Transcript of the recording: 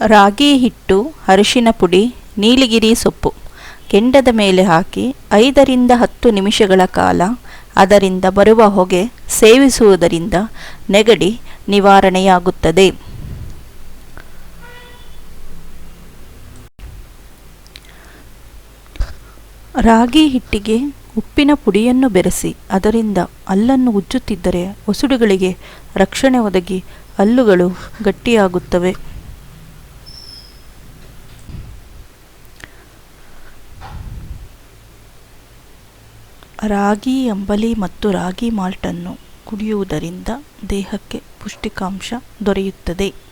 ರಾಗಿ ಹಿಟ್ಟು, ಅರಿಶಿನ ಪುಡಿ, ನೀಲಗಿರಿ ಸೊಪ್ಪು. ಕೆಂಡದ ಮೇಲೆ ಹಾಕಿ ಐದರಿಂದ ಹತ್ತು ನಿಮಿಷಗಳ ಕಾಲ ಅದರಿಂದ ಬರುವ ಹೊಗೆ ಸೇವಿಸುವುದರಿಂದ ನೆಗಡಿ ನಿವಾರಣೆಯಾಗುತ್ತದೆ. ರಾಗಿ ಹಿಟ್ಟಿಗೆ ಉಪ್ಪಿನ ಪುಡಿಯನ್ನು ಬೆರೆಸಿ ಅದರಿಂದ ಹಲ್ಲನ್ನು ಉಜ್ಜುತ್ತಿದ್ದರೆ ಒಸುಡುಗಳಿಗೆ ರಕ್ಷಣೆ ಒದಗಿ ಹಲ್ಲುಗಳು ಗಟ್ಟಿಯಾಗುತ್ತವೆ. ರಾಗಿ ಅಂಬಲಿ ಮತ್ತು ರಾಗಿ ಮಾಲ್ಟನ್ನು ಕುಡಿಯುವುದರಿಂದ ದೇಹಕ್ಕೆ ಪೌಷ್ಟಿಕಾಂಶ ದೊರೆಯುತ್ತದೆ.